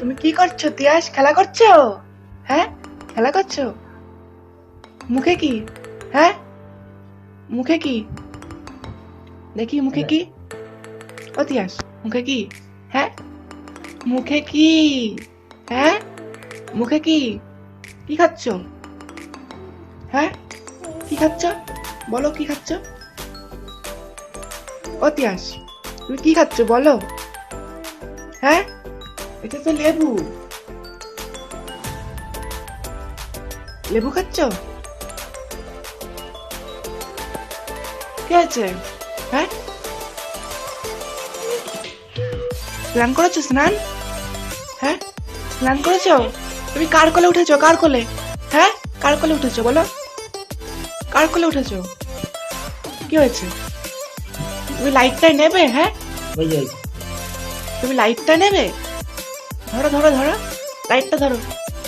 তুমি কি করছ? তিয়াস, খেলা করছ? হ্যাঁ? খেলা করছ? মুখে কি? হ্যাঁ? মুখে কি? দেখি মুখে কি? ও তিয়াস, মুখে কি? হ্যাঁ? মুখে কি? হ্যাঁ? মুখে কি? কি খাচ্ছ? হ্যাঁ? কি খাচ্ছ? বলো কি খাচ্ছ? ও তিয়াস, তুমি কি খাচ্ছ? বলো। হ্যাঁ? এটা তো লেবু। লেবু খাচ্ছ? কি আছে? হ্যাঁ? স্নান করেছ স্নান? হ্যাঁ? স্নান করেছ? তুমি কার কোলে উঠেছো? কার কোলে? হ্যাঁ? কার কোলে উঠেছো বলো? কার কোলে উঠেছো? কি হয়েছে? তুমি লাইটটাই নেবে হ্যাঁ? তুমি লাইটটা নেবে? ধরো ধরো ধরো। লাইটটা ধরো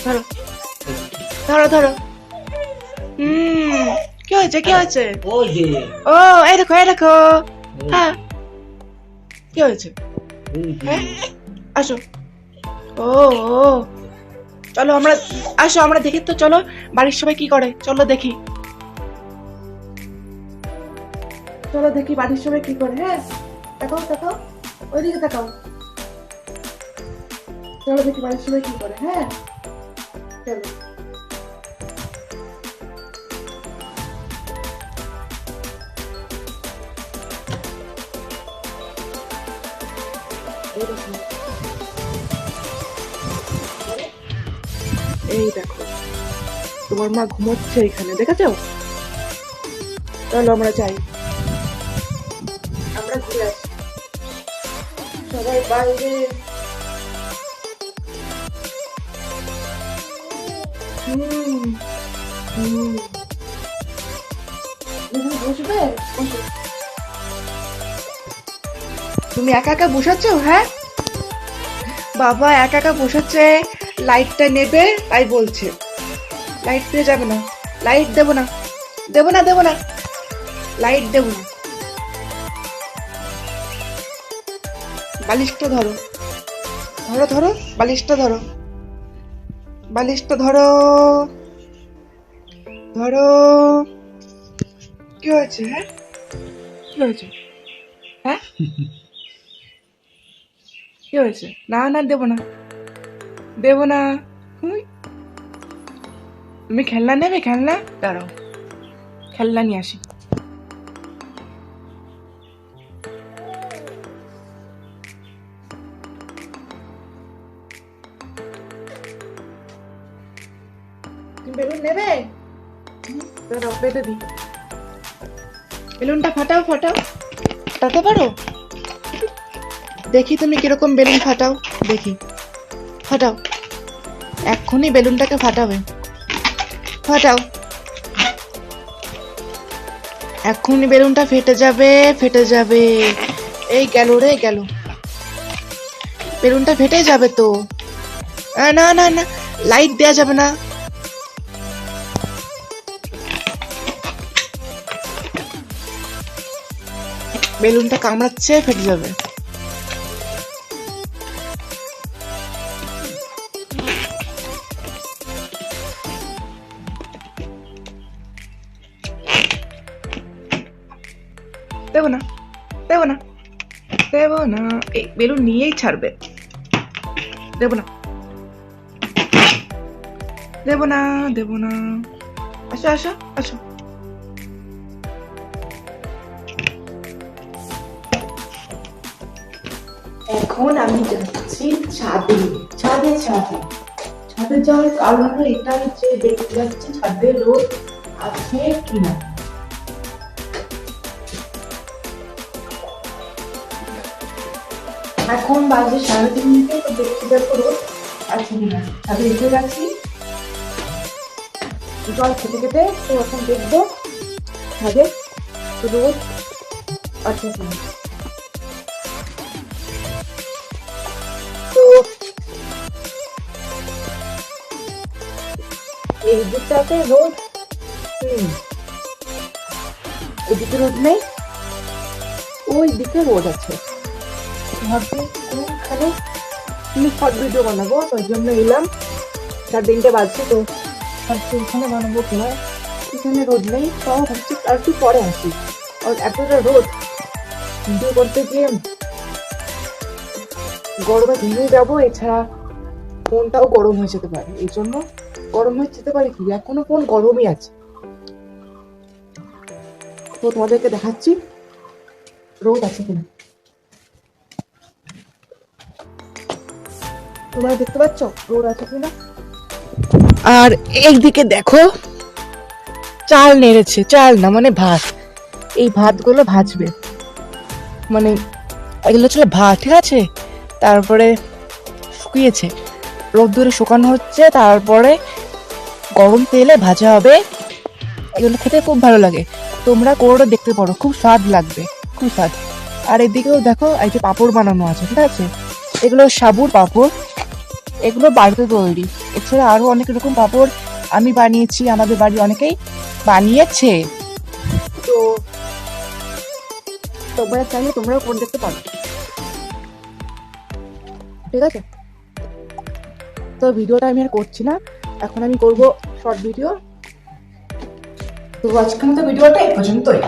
ধরো। ধরো ধরো। হুম কি হয়েছে কি হয়েছে? ও এই দেখো এই দেখো। হ্যাঁ। কি হয়েছে। হ্যাঁ আসো। ও ও। চলো আমরা আসো আমরা দেখি তো চলো। বাড়ির সবাই কি করে? চলো দেখি। চলো দেখি বাড়ির সবাই কি করে হ্যাঁ। তাকাও তাকাও। ওইদিকে তাকাও। চলো দেখি বাড়ির সবাই কি করে হ্যাঁ? চলো। এই দেখো। তোমার মা ঘুমোচ্ছে এখানে, দেখেছ? চলো আমরা যাই। আমরা ঘুরে আসি। সবাই বাইরে। তুমি একা একা বসাচ্ছ? হ্যাঁ? বাবা একা একা বসাচ্ছে, লাইটটা নেবে, তাই বলছে। লাইট পেয়ে যাবে না, লাইট দেবো না দেবো না দেবো না। লাইট দেবো না। বালিশটা ধরো। ধরো ধরো, বালিশটা ধরো। বালিশটা ধরো। ধরো। কি হয়েছে হ্যাঁ? কি হয়েছে? হ্যাঁ? কি হয়েছে? না না দেবো না। দেবো না। তুমি খেলনা নেবে? খেলনা? দাঁড়াও। খেলনা নিয়ে আসি। বেলুন নেবে? দাঁড়াও দিই। বেলুনটা ফাটাও ফাটাও। ফাটাতে পারো? দেখি তুমি কীরকম বেলুন ফাটাও। দেখি। ফাটাও। এক্ষুনি বেলুনটাকে ফাটাবে। ফাটাও। এক্ষুনি বেলুনটা ফেটে যাবে ফেটে যাবে। এই গেল রে গেল। বেলুনটা ফেটে যাবে তো। না না না। লাইট দেয়া যাবে না। বেলুনটা কামড়াচ্ছে, ফেটে যাবে। দেবো না দেবো না দেবো না। এই বেলুন নিয়েই ছাড়বে। দেবো না। দেবো না দেবো না। আসো আসো আসো। এখন আমি যাচ্ছি ছাদে ছাদে ছাদে। ছাদে যাওয়ার কারণ এটা যে দেখতে যাচ্ছি ছাদে রোদ আছে কিনা। এখন বাজে সাড়ে তিনটে তো দেখতে দেখো রোদ আছে কিনা। ছাদে এসে গেছি। জল খেতে খেতে তো এখন দেখব ছাদে রোদ আছে কিনা। এই দিকটাতে রোদ। হুম। এদিকে রোদ নেই। ওই দিকে রোদ আছে। ভাবছি কোনখানে তুমি শর্ট ভিডিও বানাবো তার জন্য এলাম। চার দিনটা বাজছে তো ভাবছি এখানে বানাবো কিনা এখানে রোদ নেই তাও ভাবছি আর একটু পরে আসি। আর এতটা রোদ, ভিডিও করতে গিয়ে গরমে ভেঙে যাব, এছাড়া ফোনটাও গরম হয়ে যেতে পারে। এই জন্য গরম হয়ে যেতে পারে কি? এখনও ফোন গরমই আছে। তো তোমাদেরকে দেখাচ্ছি, রোদ আছে কিনা। তোমরা দেখতে পাচ্ছ রোদ আছে কিনা? আর একদিকে দেখো, চাল নেড়েছে, চাল না মানে ভাত। এই ভাতগুলো ভাজবে। মানে এগুলো ছিল ভাত, ঠিক আছে? তারপরে শুকিয়েছে। রোদ্দুরে শুকানো হচ্ছে, তারপরে গরম তেলে ভাজা হবে। এগুলো খেতে খুব ভালো লাগে। তোমরা কোনোটা দেখতে পারো, খুব স্বাদ লাগবে, খুব স্বাদ। আর এদিকেও দেখো, এই যে পাঁপড় বানানো আছে, ঠিক আছে? এগুলো সাবুর পাঁপড়। এগুলো বাড়িতে তৈরি। এছাড়া আরও অনেক রকম পাঁপড় আমি বানিয়েছি, আমাদের বাড়ি অনেকেই বানিয়েছে। তো তোমরা চাইলে তোমরাও করে দেখতে পারো। ঠিক আছে? তো ভিডিওটা আমি আর করছি না। এখন আমি করব শর্ট ভিডিও তো আজকের মতো ভিডিওটা এই পর্যন্তই।